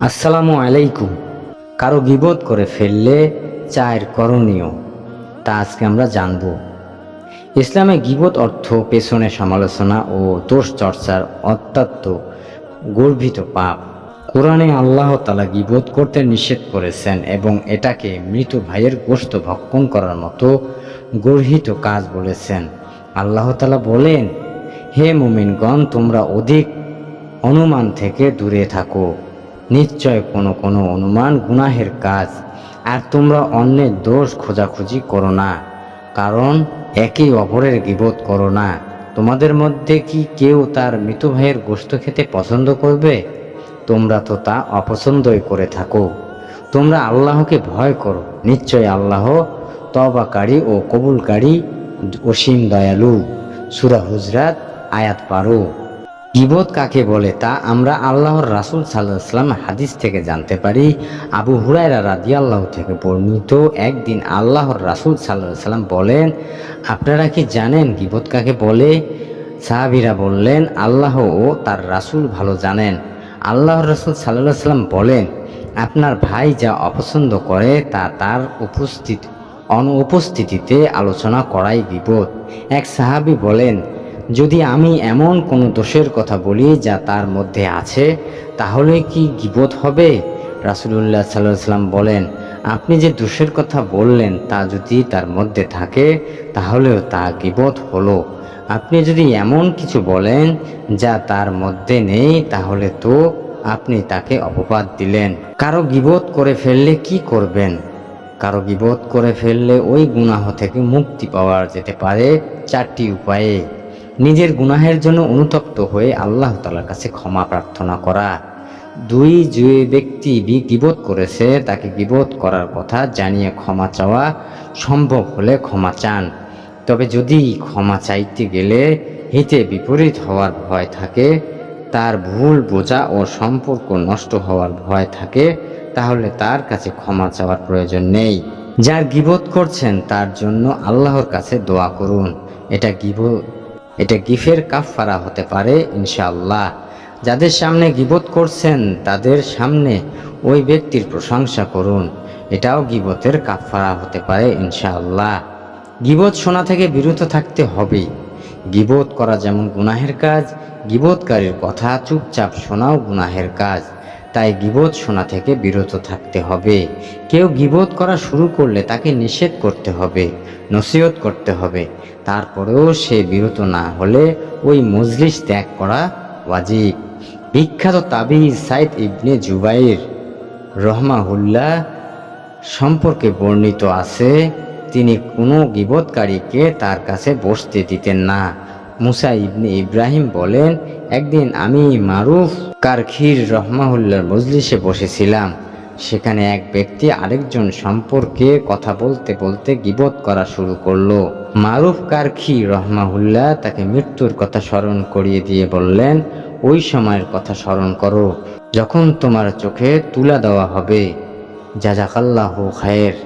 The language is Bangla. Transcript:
আসসালামু আলাইকুম। কারও গিবত করে ফেললে চায়ের করণীয়, তা আজকে আমরা জানব। ইসলামে গিবত অর্থ, পেছনে সমালোচনা ও দোষ চর্চার অত্যন্ত গর্বিত পাপ। কোরআনে আল্লাহ তালা গিবত করতে নিষেধ করেছেন এবং এটাকে মৃত ভাইয়ের গোস্ত ভক্ষণ করার মতো গর্হিত কাজ বলেছেন। আল্লাহ তালা বলেন, হে মুমিনগণ, তোমরা অধিক অনুমান থেকে দূরে থাকো। নিশ্চয় কোনো কোনো অনুমান গুনাহের কাজ। আর তোমরা অন্যের দোষ খোঁজাখুঁজি করো না, কারণ একে অপরের গিবোধ করো না। তোমাদের মধ্যে কি কেউ তার মৃত ভাইয়ের গোস্ত খেতে পছন্দ করবে? তোমরা তো তা অপছন্দই করে থাকো। তোমরা আল্লাহকে ভয় করো, নিশ্চয় আল্লাহ তবাকারী ও কবুলকারী অসীম দয়ালু। সুরা হুজরাত আয়াত পারো গিবত কাকে বলে তা আমরা আল্লাহর রাসুল সাল্লাহাম হাদিস থেকে জানতে পারি। আবু হুরায়রা রাদি আল্লাহ থেকে বর্ণিত একদিন আল্লাহর রাসুল সাল্লাহ সাল্লাম বলেন, আপনারা কি জানেন গিবত কাকে বলে? সাহাবিরা বললেন, আল্লাহ ও তার রাসুল ভালো জানেন। আল্লাহর রাসুল সাল্লাহ সাল্লাম বলেন, আপনার ভাই যা অপছন্দ করে তা তার উপস্থিত, অনুপস্থিতিতে আলোচনা করাই বিপদ এক সাহাবি বলেন যদি আমি এমন কোনো দোষের কথা বলি যা তার মধ্যে আছে, তাহলে কি গিবত হবে? রাসুলুল্লাহ সাল্লাহ সাল্লাম বলেন, আপনি যে দোষের কথা বললেন তা যদি তার মধ্যে থাকে, তাহলেও তা গিবত হলো। আপনি যদি এমন কিছু বলেন যা তার মধ্যে নেই, তাহলে তো আপনি তাকে অপবাদ দিলেন। কারও গিবত করে ফেললে কি করবেন? কারও গিবত করে ফেললে ওই গুনাহ থেকে মুক্তি পাওয়া যেতে পারে চারটি উপায়ে। নিজের গুনাহের জন্য অনুতপ্ত হয়ে আল্লাহ তালার কাছে ক্ষমা প্রার্থনা করা। দুই, যে ব্যক্তি গিবত করেছে, তাকে গিবত করার কথা জানিয়ে ক্ষমা চাওয়া সম্ভব হলে ক্ষমা চান। তবে যদি ক্ষমা চাইতে গেলে হিতে বিপরীত হওয়ার ভয় থাকে, তার ভুল বোঝা ও সম্পর্ক নষ্ট হওয়ার ভয় থাকে, তাহলে তার কাছে ক্ষমা চাওয়ার প্রয়োজন নেই। যার গিবোধ করছেন, তার জন্য আল্লাহর কাছে দোয়া করুন। এটা গিবত এটা গিফের কাফফারা হতে পারে, ইনশাআল্লাহ। যাদের সামনে গিবত করছেন, তাদের সামনে ওই ব্যক্তির প্রশংসা করুন। এটাও গিবতের কাফফারা হতে পারে, ইনশাআল্লাহ। গিবত শোনা থেকে বিরত থাকতে হবে গিবত করা যেমন গুনাহের কাজ, গিবতকারীর কথা চুপচাপ শোনাও গুনাহের কাজ। তাই গিবত শোনা থেকে বিরত থাকতে হবে। কেউ গিবত করা শুরু করলে তাকে নিষেধ করতে হবে, নসিহত করতে হবে। তারপরেও সে বিরত না হলে ওই মজলিস ত্যাগ করা ওয়াজিব। বিখ্যাত তাবিজ সাইদ ইবনে জুবাইর রহমাহুল্লাহ সম্পর্কে বর্ণিত আছে, তিনি কোনো গিবতকারীকে তার কাছে বসতে দিতেন না। মুসা ইবনে ইব্রাহিম বলেন, একদিন আমি মারুফ কারখির রহমাহুল্লার মজলিসে বসেছিলাম। সেখানে এক ব্যক্তি আরেকজন সম্পর্কে কথা বলতে বলতে গিবত করা শুরু করল। মারুফ কারখি রহমাহুল্লাহ তাকে মৃত্যুর কথা স্মরণ করিয়ে দিয়ে বললেন, ওই সময়ের কথা স্মরণ করো। যখন তোমার চোখে তুলা দেওয়া হবে, জাজাকাল্লাহ খায়ের।